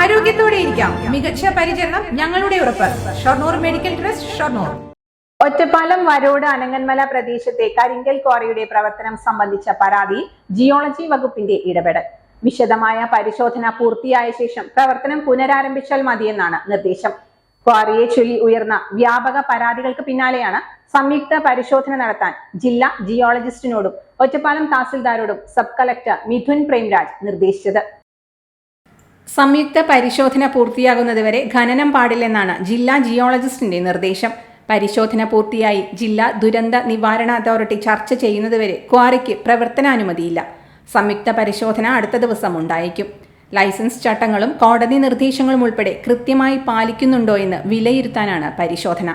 ആരോഗ്യത്തോടെ ഇരിക്കാം. മികച്ച പരിചരണം ഞങ്ങളുടെ ഉറപ്പ്. Shoranur medical trust Shoranur. Ottapalam Varode Ananganmala പ്രദേശത്തെ കരിങ്കൽ ക്വാറിയുടെ പ്രവർത്തനം സംബന്ധിച്ച പരാതി ജിയോളജി വകുപ്പിന്റെ ഇടപെടൽ. വിശദമായ പരിശോധന പൂർത്തിയായ ശേഷം പ്രവർത്തനം പുനരാരംഭിച്ചാൽ മതിയെന്നാണ് നിർദ്ദേശം. ക്വാറിയെ ചൊല്ലി ഉയർന്ന വ്യാപക പരാതികൾക്ക് പിന്നാലെയാണ് സംയുക്ത പരിശോധന നടത്താൻ ജില്ലാ ജിയോളജിസ്റ്റിനോടും ഒറ്റപ്പാലം തഹസിൽദാരോടും സബ് കളക്ടർ മിഥുൻ പ്രേംരാജ് നിർദ്ദേശിച്ചത്. സംയുക്ത പരിശോധന പൂർത്തിയാകുന്നതുവരെ ഖനനം പാടില്ലെന്നാണ് ജില്ലാ ജിയോളജിസ്റ്റിന്റെ നിർദ്ദേശം. പരിശോധന പൂർത്തിയായി ജില്ലാ ദുരന്ത നിവാരണ അതോറിറ്റി ചർച്ച ചെയ്യുന്നതുവരെ ക്വാറിക്ക് പ്രവർത്തനാനുമതിയില്ല. സംയുക്ത പരിശോധന അടുത്ത ദിവസം ഉണ്ടായേക്കും. ലൈസൻസ് ചട്ടങ്ങളും കോടതി നിർദ്ദേശങ്ങളും ഉൾപ്പെടെ കൃത്യമായി പാലിക്കുന്നുണ്ടോ എന്ന് വിലയിരുത്താനാണ് പരിശോധന.